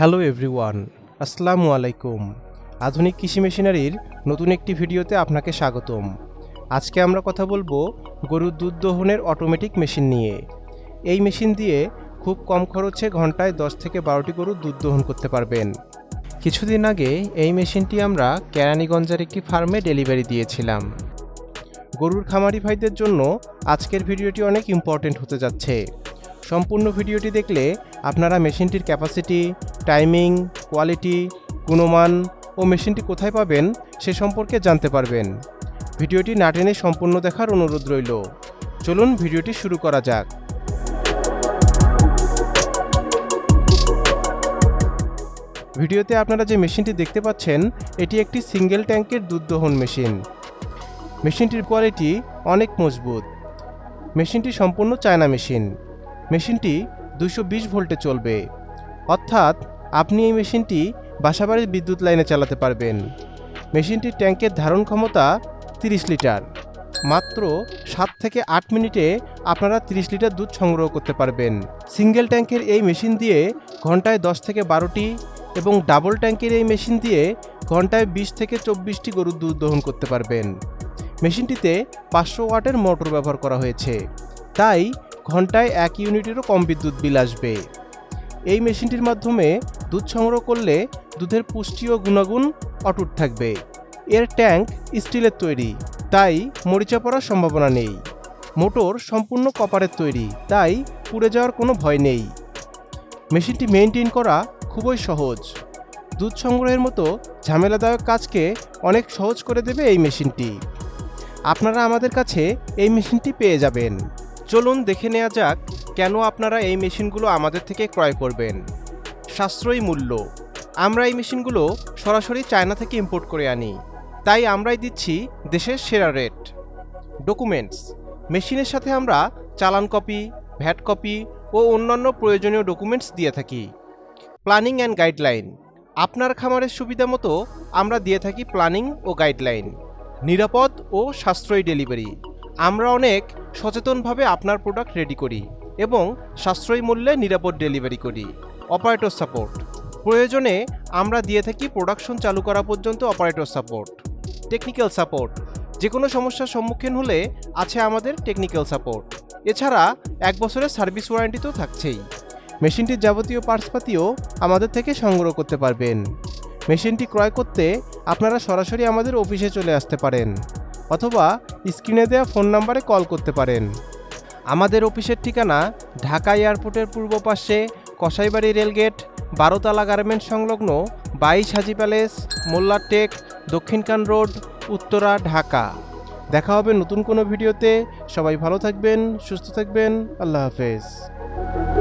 Hello everyone, আসসালামু আলাইকুম। আধুনিক কৃষি মেশিনারির নতুন একটি ভিডিওতে আপনাকে স্বাগতম। আজকে আমরা কথা বলব গরুর দুধ দহনের অটোমেটিক মেশিন নিয়ে। এই মেশিন দিয়ে খুব কম খরচে ঘন্টায় দশ থেকে বারোটি গরুর দুধ দহন করতে পারবেন। কিছুদিন আগে এই মেশিনটি আমরা কেরানীগঞ্জের একটি ফার্মে ডেলিভারি দিয়েছিলাম। গরুর খামারি ভাইদের জন্য আজকের ভিডিওটি অনেক ইম্পর্টেন্ট হতে যাচ্ছে। সম্পূর্ণ ভিডিওটি দেখলে আপনারা মেশিনটির ক্যাপাসিটি টাইমিং কোয়ালিটি গুণমান ও মেশিনটি কোথায় পাবেন সে সম্পর্কে জানতে পারবেন। ভিডিওটি না টেনে সম্পূর্ণ দেখার অনুরোধ রইল। চলুন ভিডিওটি শুরু করা যাক। ভিডিওতে আপনারা যে মেশিনটি দেখতে পাচ্ছেন, এটি একটি সিঙ্গেল ট্যাঙ্কের দুধ দহন মেশিন। মেশিনটির কোয়ালিটি অনেক মজবুত। মেশিনটি সম্পূর্ণ চায়না মেশিন। মেশিনটি দুশো ভোল্টে চলবে। অর্থাৎ আপনি এই মেশিনটি বাসাবাড়ির বিদ্যুৎ লাইনে চালাতে পারবেন। মেশিনটির ট্যাঙ্কের ধারণ ক্ষমতা তিরিশ লিটার। মাত্র সাত থেকে আট মিনিটে আপনারা তিরিশ লিটার দুধ সংগ্রহ করতে পারবেন। সিঙ্গেল ট্যাঙ্কের এই মেশিন দিয়ে ঘন্টায় দশ থেকে বারোটি এবং ডাবল ট্যাঙ্কের এই মেশিন দিয়ে ঘন্টায় বিশ থেকে চব্বিশটি গরুর দুধ দহন করতে পারবেন। মেশিনটিতে পাঁচশো ওয়াটের মোটর ব্যবহার করা হয়েছে। তাই ঘন্টায় এক ইউনিটেরও কম বিদ্যুৎ বিল আসবে। এই মেশিনটির মাধ্যমে দুধ সংগ্রহ করলে দুধের পুষ্টি ও গুণাগুণ অটুট থাকবে। এর ট্যাঙ্ক স্টিলের তৈরি, তাই মরিচা পড়ার সম্ভাবনা নেই। মোটর সম্পূর্ণ কপারের তৈরি, তাই পুড়ে যাওয়ার কোনো ভয় নেই। মেশিনটি মেনটেন করা খুবই সহজ। দুধ সংগ্রহের মতো ঝামেলাদায়ক কাজকে অনেক সহজ করে দেবে এই মেশিনটি। আপনারা আমাদের কাছে এই মেশিনটি পেয়ে যাবেন। চলুন দেখে নেওয়া যাক কেন আপনারা এই মেশিনগুলো আমাদের থেকে ক্রয় করবেন। সাশ্রয়ী মূল্য। আমরা এই মেশিনগুলো সরাসরি চায়না থেকে ইম্পোর্ট করে আনি। তাই আমরাই দিচ্ছি দেশের সেরা রেট। ডকুমেন্টস। মেশিনের সাথে আমরা চালান কপি, ভ্যাট কপি ও অন্যান্য প্রয়োজনীয় ডকুমেন্টস দিয়ে থাকি। Planning and guideline. আপনার খামারের সুবিধা মতো আমরা দিয়ে থাকি প্ল্যানিং ও গাইডলাইন। নিরাপদ ও সাশ্রয়ী ডেলিভারি। আমরা অনেক সচেতনভাবে আপনার প্রোডাক্ট রেডি করি এবং সাশ্রয়ী মূল্যে নিরাপদ ডেলিভারি করি। Operator support. প্রয়োজনে আমরা দিয়ে থাকি প্রোডাকশন চালু করা পর্যন্ত অপারেটর সাপোর্ট। Technical support. যে কোনো সমস্যার সম্মুখীন হলে আছে আমাদের টেকনিক্যাল সাপোর্ট। এছাড়া এক বছরের সার্ভিস ওয়ারেন্টি তো থাকছেই। মেশিনটির যাবতীয় পার্টসপাতিও আমাদের থেকে সংগ্রহ করতে পারবেন। মেশিনটি ক্রয় করতে আপনারা সরাসরি আমাদের অফিসে চলে আসতে পারেন অথবা স্ক্রিনে দেওয়া ফোন নাম্বারে কল করতে পারেন। আমাদের অফিসের ঠিকানা ঢাকা এয়ারপোর্টের পূর্ব পাশে কসাইবাড়ি রেলগেট, বারোতলা গার্মেন্টস সংলগ্ন বাইশ হাজি প্যালেস মোল্লার টেক দক্ষিণকান রোড, উত্তরা, ঢাকা। দেখা হবে নতুন কোনো ভিডিওতে। সবাই ভালো থাকবেন, সুস্থ থাকবেন। আল্লাহ হাফেজ।